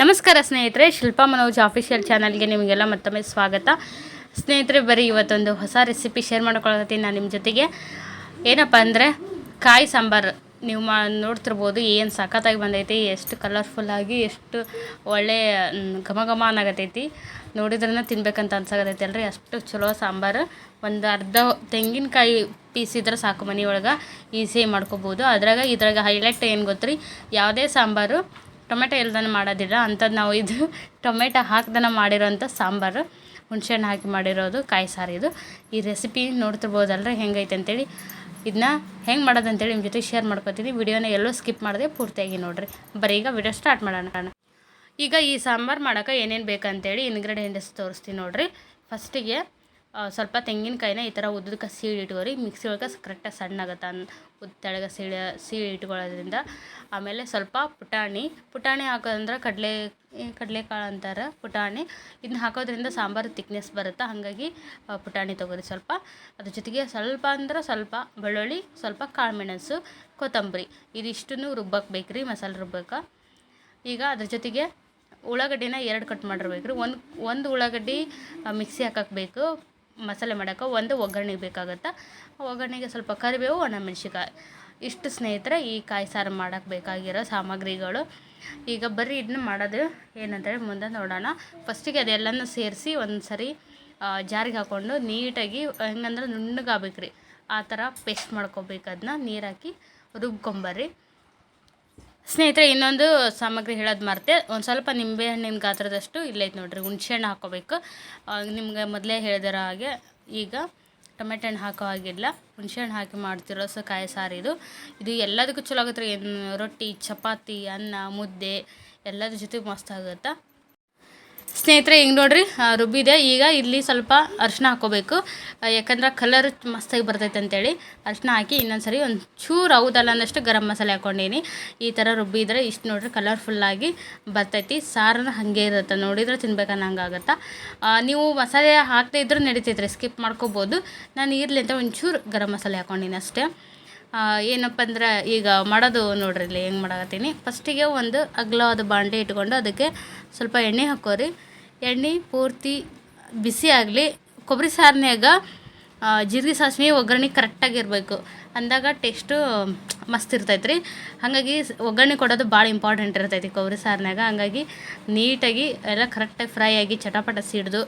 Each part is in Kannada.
ನಮಸ್ಕಾರ ಸ್ನೇಹಿತರೆ ಶಿಲ್ಪಾ ಮನೋಜ್ ಆಫಿಷಿಯಲ್ ಚಾನಲ್ಗೆ ನಿಮಗೆಲ್ಲ ಮತ್ತೊಮ್ಮೆ ಸ್ವಾಗತ. ಸ್ನೇಹಿತರೆ ಬರೀ ಇವತ್ತೊಂದು ಹೊಸ ರೆಸಿಪಿ ಶೇರ್ ಮಾಡ್ಕೊಳತ್ತೀನಿ ನಾನು ನಿಮ್ಮ ಜೊತೆಗೆ. ಏನಪ್ಪ ಅಂದರೆ ಕಾಯಿ ಸಾಂಬಾರು ನೀವು ಮಾ ನೋಡ್ತಿರ್ಬೋದು ಏನು ಸಖತ್ತಾಗಿ ಬಂದೈತಿ ಎಷ್ಟು ಕಲರ್ಫುಲ್ಲಾಗಿ ಎಷ್ಟು ಒಳ್ಳೆ ಮ್, ಘಮ ಘಮ ಅನ್ನಾಗತೈತಿ. ನೋಡಿದ್ರನ್ನ ತಿನ್ಬೇಕಂತ ಅನ್ಸಾಗತೈತಿ ಅಲ್ರಿ ಅಷ್ಟು ಚಲೋ ಸಾಂಬಾರು. ಒಂದು ಅರ್ಧ ತೆಂಗಿನಕಾಯಿ ಪೀಸ್ ಇದ್ರೆ ಸಾಕು ಮನೆಯೊಳಗೆ ಈಸಿಯಾಗಿ ಮಾಡ್ಕೋಬೋದು. ಅದ್ರಾಗ ಇದ್ರಾಗ ಹೈಲೈಟ್ ಏನು ಗೊತ್ತ್ರಿ ಯಾವುದೇ ಸಾಂಬಾರು ಟೊಮೆಟೊ ಇಲ್ದನ ಮಾಡೋದಿಲ್ಲ ಅಂಥದ್ದು ನಾವು ಇದು ಟೊಮೆಟೊ ಹಾಕ್ದನ ಮಾಡಿರೋಂಥ ಸಾಂಬಾರು. ಹುಣ್ಸೆಹಣ್ಣು ಹಾಕಿ ಮಾಡಿರೋದು ಕಾಯಿ ಸಾರು ಇದು. ಈ ರೆಸಿಪಿ ನೋಡ್ತಿರ್ಬೋದಲ್ರಿ? ಹೆಂಗೈತೆ ಅಂತೇಳಿ. ಇದನ್ನ ಹೆಂಗೆ ಮಾಡೋದು ಅಂತೇಳಿ ನಿಮ್ಮ ಜೊತೆ ಶೇರ್ ಮಾಡ್ಕೊತೀನಿ. ವಿಡಿಯೋನ ಎಲ್ಲೂ ಸ್ಕಿಪ್ ಮಾಡದೆ ಪೂರ್ತಿಯಾಗಿ ನೋಡಿರಿ. ಬರೀ ಈಗ ವಿಡಿಯೋ ಸ್ಟಾರ್ಟ್ ಮಾಡೋಣ. ಈಗ ಈ ಸಾಂಬಾರು ಮಾಡೋಕೆ ಏನೇನು ಬೇಕಂತೇಳಿ ಇನ್ಗ್ರೀಡಿಯೆಂಟ್ಸ್ ತೋರಿಸ್ತೀನಿ ನೋಡಿರಿ. ಫಸ್ಟಿಗೆ ಸ್ವಲ್ಪ ತೆಂಗಿನಕಾಯಿನ ಈ ಥರ ಉದ್ದಕ್ಕೆ ಸೀಳಿ ಇಟ್ಕೋರಿ. ಮಿಕ್ಸಿ ಒಳಗೆ ಕರೆಕ್ಟಾಗಿ ಸಣ್ಣಾಗತ್ತೆ ಅನ್ ಉದ್ದ ತೆಳಗೆ ಸೀಳಿ ಸೀಳಿ ಇಟ್ಕೊಳ್ಳೋದ್ರಿಂದ ಆಮೇಲೆ ಸ್ವಲ್ಪ ಪುಟಾಣಿ ಪುಟಾಣಿ ಹಾಕೋದಂದ್ರೆ ಕಡಲೆ ಕಡಲೆಕಾಳು ಅಂತಾರೆ ಪುಟಾಣಿ. ಇದನ್ನ ಹಾಕೋದ್ರಿಂದ ಸಾಂಬಾರು ತಿಕ್ನೆಸ್ ಬರುತ್ತೆ, ಹಾಗಾಗಿ ಪುಟಾಣಿ ತೊಗೋರಿ ಸ್ವಲ್ಪ. ಅದ್ರ ಜೊತೆಗೆ ಸ್ವಲ್ಪ ಅಂದ್ರೆ ಸ್ವಲ್ಪ ಬೆಳ್ಳುಳ್ಳಿ, ಸ್ವಲ್ಪ ಕಾಳು ಮೆಣಸು, ಕೊತ್ತಂಬರಿ. ಇದಿಷ್ಟನ್ನು ರುಬ್ಬಕ್ಕೆ ಬೇಕ್ರಿ, ಮಸಾಲೆ ರುಬ್ಬಕ್ಕೆ ಈಗ ಅದ್ರ ಜೊತೆಗೆ ಉಳ್ಳಾಗಡ್ಡಿನ ಎರಡು ಕಟ್ ಮಾಡಿರ್ಬೇಕು ರೀ ಒಂದು ಒಂದು ಉಳ್ಳಾಗಡ್ಡಿ ಮಿಕ್ಸಿ ಹಾಕಕ್ಕೆ ಬೇಕು. ಮಸಾಲೆ ಮಾಡೋಕ್ಕೆ ಒಂದು ಒಗ್ಗರಣೆಗೆ ಬೇಕಾಗುತ್ತೆ? ಒಗ್ಗರಣೆಗೆ ಸ್ವಲ್ಪ ಕರಿಬೇವು ಒಣಮೆಣ್ಸಿಕಾಯಿ ಇಷ್ಟು ಸ್ನೇಹಿತರೆ, ಈ ಕಾಯಿ ಸಾರು ಮಾಡೋಕ್ಕೆ ಬೇಕಾಗಿರೋ ಸಾಮಗ್ರಿಗಳು. ಈಗ ಬರೀ ಇದನ್ನ ಮಾಡೋದು ಏನಂತೇಳಿ ಮುಂದೆ ನೋಡೋಣ. ಫಸ್ಟಿಗೆ ಅದೆಲ್ಲನೂ ಸೇರಿಸಿ ಒಂದು ಸರಿ ಜಾರಿಗೆ ಹಾಕ್ಕೊಂಡು ನೀಟಾಗಿ, ಹೆಂಗಂದ್ರೆ ನುಣ್ಣಗಾಗ್ಬೇಕು ರೀ ಆ ಥರ ಪೇಸ್ಟ್ ಮಾಡ್ಕೊಬೇಕು ಅದನ್ನ, ನೀರಾಕಿ ಹಾಕಿ ರುಬ್ಕೊಂಬರ್ರಿ. ಸ್ನೇಹಿತರೆ, ಇನ್ನೊಂದು ಸಾಮಗ್ರಿ ಹೇಳೋದು ಮರ್ತೆ. ಒಂದು ಸ್ವಲ್ಪ ನಿಂಬೆ ಹಣ್ಣಿನ ಗಾತ್ರದಷ್ಟು ಇಲ್ಲೈತೆ ನೋಡ್ರಿ ಹುಣ್ಸೆಹಣ್ಣು ಹಾಕೋಬೇಕು. ನಿಮ್ಗೆ ಮೊದಲೇ ಹೇಳಿದಾರ ಹಾಗೆ ಈಗ ಟೊಮೆಟೊ ಹಣ್ಣು ಹಾಕೋ ಹಾಗಿಲ್ಲ. ಹುಣ್ಸೆಹಣ್ಣು ಹಾಕಿ ಮಾಡ್ತಿರೋ ಸೊ ಕಾಯಿ ಸಾರು ಇದು. ಇದು ಎಲ್ಲದಕ್ಕೂ ಚಲೋ ಆಗುತ್ತೆ ರೀ. ರೊಟ್ಟಿ, ಚಪಾತಿ, ಅನ್ನ, ಮುದ್ದೆ ಎಲ್ಲದ್ರ ಜೊತೆ ಮಸ್ತ್ ಆಗುತ್ತೆ? ಸ್ನೇಹಿತರೆ, ಹಿಂಗೆ ನೋಡ್ರಿ ರುಬ್ಬಿದೆ ಈಗ ಇಲ್ಲಿ ಸ್ವಲ್ಪ ಅರಿಶಿನ ಹಾಕೋಬೇಕು ಯಾಕಂದ್ರೆ ಕಲರ್ ಮಸ್ತಾಗಿ ಬರ್ತೈತೆ ಅಂತೇಳಿ. ಅರಿಶಿನ ಹಾಕಿ ಇನ್ನೊಂದು ಸರಿ ಒಂದು ಚೂರು ಹೌದಲ್ಲ ಅಂದಷ್ಟು ಗರಂ ಮಸಾಲೆ ಹಾಕ್ಕೊಂಡೀನಿ. ಈ ಥರ ರುಬ್ಬಿದ್ರೆ ಇಷ್ಟು ನೋಡ್ರಿ ಕಲರ್ಫುಲ್ಲಾಗಿ ಬರ್ತೈತಿ. ಸಾರನ್ನ ಹಾಗೆ ಇರುತ್ತೆ. ನೋಡಿದ್ರೆ ತಿನ್ಬೇಕನ್ನ ಹಂಗಾಗತ್ತೆ ನೀವು ಮಸಾಲೆ ಹಾಕದೇ ಇದ್ರೂ ನಡೀತೈತ್ರಿ ಸ್ಕಿಪ್ ಮಾಡ್ಕೋಬೋದು. ನಾನು ಇರಲಿ ಅಂತ ಒಂಚೂರು ಗರಂ ಮಸಾಲೆ ಹಾಕ್ಕೊಂಡಿನಿ ಅಷ್ಟೇ. ಏನಪ್ಪ ಅಂದ್ರೆ ಈಗ ಮಾಡೋದು ನೋಡ್ರಿ ಇಲ್ಲಿ ಹೆಂಗೆ ಮಾಡಕತ್ತೀನಿ. ಫಸ್ಟಿಗೆ ಒಂದು ಅಗ್ಲವಾದ ಬಾಂಡೆ ಇಟ್ಕೊಂಡು ಅದಕ್ಕೆ ಸ್ವಲ್ಪ ಎಣ್ಣೆ ಹಾಕೋರಿ. ಎಣ್ಣೆ ಪೂರ್ತಿ ಬಿಸಿ ಆಗಲಿ, ಕೊಬ್ಬರಿ ಸಾರಿನಾಗ ಜೀರಿಗೆ ಸಾಸಿವೆ ಒಗ್ಗರಣೆ ಕರೆಕ್ಟಾಗಿರಬೇಕು ಅಂದಾಗ ಟೇಸ್ಟು ಮಸ್ತ್ ಇರ್ತೈತೆ ರೀ ಹಾಗಾಗಿ ಒಗ್ಗರಣೆ ಕೊಡೋದು ಭಾಳ ಇಂಪಾರ್ಟೆಂಟ್ ಇರ್ತೈತಿ ಕೊಬ್ಬರಿ ಸಾರಿನಾಗ ಹಂಗಾಗಿ ನೀಟಾಗಿ ಎಲ್ಲ ಕರೆಕ್ಟಾಗಿ ಫ್ರೈ ಆಗಿ ಚಟಪಟ ಸಿಡ್ದು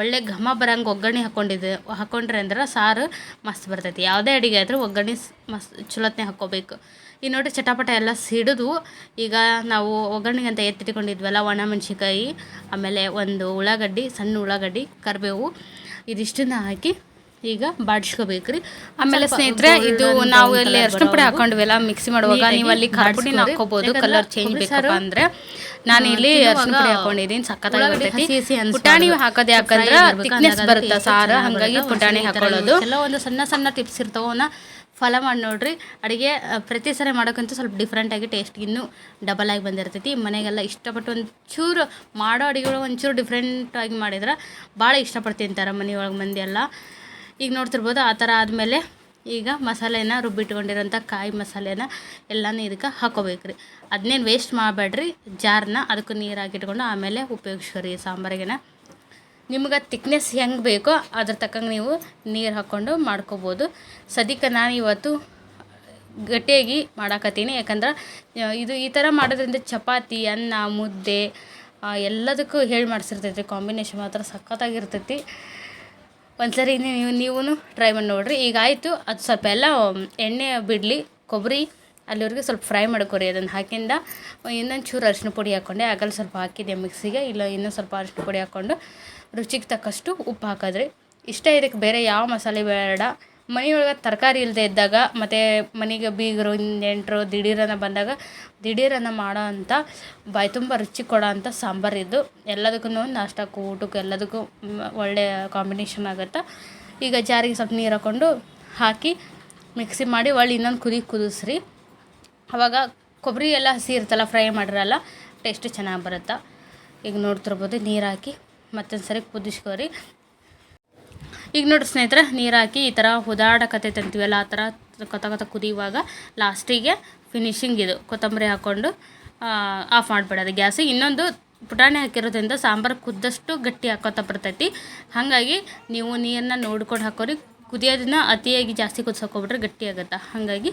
ಒಳ್ಳೆ ಘಮ ಬರಂಗೆ ಒಗ್ಗರಣೆ ಹಾಕ್ಕೊಂಡಿದ್ದು ಹಾಕ್ಕೊಂಡ್ರೆ ಅಂದ್ರೆ ಸಾರು ಮಸ್ತ್ ಬರ್ತೈತಿ. ಯಾವುದೇ ಅಡುಗೆ ಆದರೂ ಒಗ್ಗರಣೆ ಮಸ್ತ್ ಚಲೋತ್ನೆ ಹಾಕ್ಕೋಬೇಕು. ಈ ನೋಡಿ ಚಟಪಟ ಎಲ್ಲ ಸಿಡಿದು ಈಗ ನಾವು ಒಗ್ಗರಣೆಗೆ ಅಂತ ಎತ್ತಿಟ್ಕೊಂಡಿದ್ವಲ್ಲ ಒಣ ಮೆಣಸಿಕಾಯಿ ಆಮೇಲೆ ಒಂದು ಉಳ್ಳಾಗಡ್ಡಿ, ಸಣ್ಣ ಉಳ್ಳಾಗಡ್ಡಿ, ಕರಿಬೇವು, ಇದಿಷ್ಟನ್ನ ಹಾಕಿ ಈಗ ಬಾಡಿಸ್ಕೋಬೇಕ್ರಿ. ಆಮೇಲೆ ಸ್ನೇಹಿತರೆ ಇದು ನಾವು ಇಲ್ಲಿ ಅರ್ಶಿನ ಪುಡಿ ಹಾಕೊಂಡಿವೆಲ್ಲ ಮಿಕ್ಸಿ ಮಾಡುವಾಗ ನೀವು ಅಲ್ಲಿ ಖಾರ ಪುಡಿ ಹಾಕೋಬಹುದು ಕಲರ್ ಚೇಂಜ್ ಬೇಕಪ್ಪ ಅಂದ್ರೆ. ನಾನು ಇಲ್ಲಿ ಅರ್ಶಿನ ಪುಡಿ ಹಾಕೊಂಡಿದ್ದೀನಿ ಸಕ್ಕತ್ತಾಗಿ ಪುಟಾಣಿ ಹಾಕೋದು ಯಾಕಂದ್ರೆ ಥಿಕ್ನೆಸ್ ಬರುತ್ತೆ ಸಾರ ಹಾಗಾಗಿ ಪುಟಾಣಿ ಹಾಕೊಳ್ಳೋದು. ಎಲ್ಲ ಒಂದು ಸಣ್ಣ ಸಣ್ಣ ಟಿಪ್ಸ್ ಇರ್ತಾವನ್ನ ಫಾಲೋ ಮಾಡಿ ನೋಡ್ರಿ. ಅಡುಗೆ ಪ್ರತಿ ಸರಿ ಮಾಡೋಕ್ಕಂತೂ ಸ್ವಲ್ಪ ಡಿಫ್ರೆಂಟಾಗಿ ಟೇಸ್ಟ್ ಇನ್ನೂ ಡಬಲ್ ಆಗಿ ಬಂದಿರ್ತೈತಿ. ಮನೆಗೆಲ್ಲ ಇಷ್ಟಪಟ್ಟು ಒಂಚೂರು ಚೂರು ಮಾಡೋ ಅಡುಗೆಗಳು ಒಂಚೂರು ಡಿಫ್ರೆಂಟಾಗಿ ಮಾಡಿದ್ರೆ ಭಾಳ ಇಷ್ಟಪಟ್ಟು ತಿಂತಾರೆ ಮನೆಯೊಳಗೆ ಮಂದಿ ಎಲ್ಲ ಈಗ ನೋಡ್ತಿರ್ಬೋದು ಆ ಥರ ಆದಮೇಲೆ ಈಗ ಮಸಾಲೆನ ರುಬ್ಬಿಟ್ಕೊಂಡಿರೋಂಥ ಕಾಯಿ ಮಸಾಲೆನ ಎಲ್ಲನೂ ಇದಕ್ಕೆ ಹಾಕೋಬೇಕು ರೀ. ಅದನ್ನೇನು ವೇಸ್ಟ್ ಮಾಡಬೇಡ್ರಿ, ಜಾರ್ನ ಅದಕ್ಕೂ ನೀರು ಹಾಕಿಟ್ಕೊಂಡು ಆಮೇಲೆ ಉಪಯೋಗಿಸ್ಕೊರಿ ಸಾಂಬಾರಿಗೆನ. ನಿಮ್ಗೆ ತಿಕ್ನೆಸ್ ಹೆಂಗೆ ಬೇಕೋ ಅದ್ರ ತಕ್ಕಂಗೆ ನೀವು ನೀರು ಹಾಕ್ಕೊಂಡು ಮಾಡ್ಕೋಬೋದು. ಸದ್ಯಕ್ಕೆ ನಾನು ಇವತ್ತು ಗಟ್ಟಿಯಾಗಿ ಮಾಡಾಕತ್ತೀನಿ. ಯಾಕಂದ್ರೆ ಇದು ಈ ಥರ ಮಾಡೋದ್ರಿಂದ ಚಪಾತಿ, ಅನ್ನ, ಮುದ್ದೆ ಎಲ್ಲದಕ್ಕೂ ಹೇಳಿ ಮಾಡಿಸಿರ್ತೈತಿ ಕಾಂಬಿನೇಷನ್ ಮಾತ್ರ ಸಖತ್ತಾಗಿರ್ತೈತಿ. ಒಂದ್ಸರಿ ನೀವು ನೀವು ಟ್ರೈ ಮಾಡಿ ನೋಡಿರಿ. ಈಗ ಆಯಿತು, ಅದು ಸ್ವಲ್ಪ ಎಲ್ಲ ಎಣ್ಣೆ, ಬಿಡಲಿ, ಕೊಬ್ಬರಿ, ಅಲ್ಲಿವರೆಗೆ ಸ್ವಲ್ಪ ಫ್ರೈ ಮಾಡ್ಕೊರಿ ಅದನ್ನು ಹಾಕಿಂದ. ಇನ್ನೊಂದು ಚೂರು ಅರಿಶಿನ ಪುಡಿ ಹಾಕ್ಕೊಂಡೆ ಆಗಲ್ಲಿ ಸ್ವಲ್ಪ ಹಾಕಿದ್ದೆ ಮಿಕ್ಸಿಗೆ. ಇಲ್ಲ ಇನ್ನೊಂದು ಸ್ವಲ್ಪ ಅರಿಶಿನ ಪುಡಿ ಹಾಕ್ಕೊಂಡು ರುಚಿಗೆ ತಕ್ಕಷ್ಟು ಉಪ್ಪು ಹಾಕಿದ್ರಿ. ಇಷ್ಟ ಇದಕ್ಕೆ ಬೇರೆ ಯಾವ ಮಸಾಲೆ ಬೇಡ. ಮನೆಯೊಳಗೆ ತರಕಾರಿ ಇಲ್ಲದೆ ಇದ್ದಾಗ, ಮತ್ತು ಮನೆಗೆ ಬೀಗರು, ನೆಂಟರು, ದಿಢೀರನ ಬಂದಾಗ, ದಿಢೀರನ ಮಾಡೋ ಅಂಥ ಬಾಯಿ ತುಂಬ ರುಚಿ ಕೊಡೋ ಅಂಥ ಸಾಂಬಾರು ಇದು ಎಲ್ಲದಕ್ಕೂ ನಾಷ್ಟಕ್ಕೂ ಊಟಕ್ಕೂ ಎಲ್ಲದಕ್ಕೂ ಒಳ್ಳೆಯ ಕಾಂಬಿನೇಷನ್ ಆಗುತ್ತೆ. ಈಗ ಜಾರಿಗೆ ಸ್ವಲ್ಪ ನೀರು ಹಾಕ್ಕೊಂಡು ಹಾಕಿ ಮಿಕ್ಸಿ ಮಾಡಿ ಒಳ್ಳೆ ಇನ್ನೊಂದು ಕುದಿ ಕುದಿಸ್ರಿ. ಅವಾಗ ಕೊಬ್ಬರಿ ಎಲ್ಲ ಹಸಿ ಇರ್ತಲ್ಲ ಫ್ರೈ ಮಾಡಿರಲ್ಲ ಟೇಸ್ಟ್ ಚೆನ್ನಾಗಿ ಬರುತ್ತೆ. ಈಗ ನೋಡ್ತಿರ್ಬೋದು, ನೀರು ಹಾಕಿ ಮತ್ತೊಂದು ಸರಿ ಕುದಿಸ್ಕೋರಿ. ಈಗ ನೋಡಿ ಸ್ನೇಹಿತರೆ, ನೀರು ಹಾಕಿ ಈ ಥರ ಹುದಾಡಕತ್ತೈತೆ ಅಂತೀವಲ್ಲ ಆ ಥರ ಕತ ಕತ ಕುದಿಯುವಾಗ ಲಾಸ್ಟಿಗೆ ಫಿನಿಶಿಂಗ್ ಇದು, ಕೊತ್ತಂಬರಿ ಹಾಕ್ಕೊಂಡು ಆಫ್ ಮಾಡಿಬಿಡೋದು ಗ್ಯಾಸ್. ಇನ್ನೊಂದು ಪುಟಾಣಿ ಹಾಕಿರೋದ್ರಿಂದ ಸಾಂಬಾರು ಕುದ್ದಷ್ಟು ಗಟ್ಟಿ ಹಾಕೋತ ಬರ್ತೈತಿ. ಹಾಗಾಗಿ ನೀವು ನೀರನ್ನ ನೋಡ್ಕೊಂಡು ಹಾಕೋರಿ. ಕುದಿಯೋದನ್ನ ಅತಿಯಾಗಿ ಜಾಸ್ತಿ ಕುದಿಸ್ಕೊಬಿಟ್ರೆ ಗಟ್ಟಿ ಆಗುತ್ತೆ? ಹಾಗಾಗಿ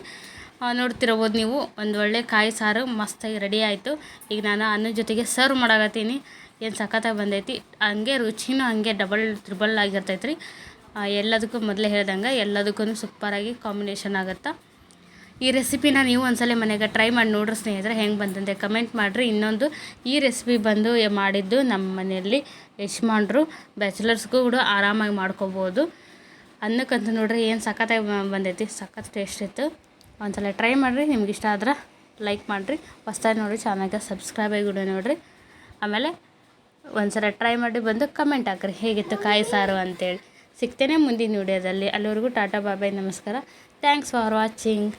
ನೋಡ್ತಿರ್ಬೋದು ನೀವು ಒಂದು ಒಳ್ಳೆ ಕಾಯಿ ಸಾರು ಮಸ್ತಾಗಿ ರೆಡಿ ಆಯಿತು. ಈಗ ನಾನು ಅನ್ನದ ಜೊತೆಗೆ ಸರ್ವ್ ಮಾಡಾಕತ್ತೀನಿ. ಏನು ಸಖತ್ತಾಗಿ ಬಂದೈತಿ? ಹಂಗೆ ರುಚಿನೂ ಹಂಗೆ ಡಬಲ್ ತ್ರಿಬಲ್ ಆಗಿರ್ತೈತೆ ರೀ ಎಲ್ಲದಕ್ಕೂ ಮೊದಲೇ ಹೇಳ್ದಂಗೆ ಎಲ್ಲದಕ್ಕೂ ಸೂಪರಾಗಿ ಕಾಂಬಿನೇಷನ್ ಆಗುತ್ತೆ. ಈ ರೆಸಿಪಿನ ನೀವು ಒಂದ್ಸಲ ಮನೆಗೆ ಟ್ರೈ ಮಾಡಿ ನೋಡ್ರಿ ಸ್ನೇಹಿತರೆ, ಹೆಂಗೆ ಬಂದಂತೆ ಕಮೆಂಟ್ ಮಾಡಿರಿ. ಇನ್ನೊಂದು ಈ ರೆಸಿಪಿ ಬಂದು ಮಾಡಿದ್ದು ನಮ್ಮ ಮನೆಯಲ್ಲಿ ಯಜಮಾನ್ರು ಬ್ಯಾಚುಲರ್ಸ್ಗೂ ಕೂಡ ಆರಾಮಾಗಿ ಮಾಡ್ಕೋಬೋದು. ಅನ್ನಕ್ಕಂತ ನೋಡ್ರಿ ಏನು ಸಖತ್ತಾಗಿ ಬಂದೈತಿ, ಸಖತ್ ಟೇಸ್ಟ್ ಇತ್ತು. ಒಂದ್ಸಲ ಟ್ರೈ ಮಾಡಿರಿ, ನಿಮ್ಗೆ ಇಷ್ಟ ಆದ್ರೆ ಲೈಕ್ ಮಾಡಿರಿ. ಹೊಸ್ದಾಗಿ ನೋಡಿರಿ ಚೆನ್ನಾಗಿ ಸಬ್ಸ್ಕ್ರೈಬ್ ಆಗಿ ಕೂಡ ನೋಡಿರಿ. ಆಮೇಲೆ ಒಂದ್ಸಲ ಟ್ರೈ ಮಾಡಿ ಬಂದು ಕಮೆಂಟ್ ಹಾಕ್ರಿ, ಹೇಗಿತ್ತು ಕಾಯಿ ಸಾರು ಅಂತೇಳಿ. ಸಿಗ್ತೇನೆ ಮುಂದಿನ ವಿಡಿಯೋದಲ್ಲಿ. ಅಲ್ಲಿವರೆಗೂ ಟಾಟಾ ಬಾಬಾಯ್ ನಮಸ್ಕಾರ. Thanks for watching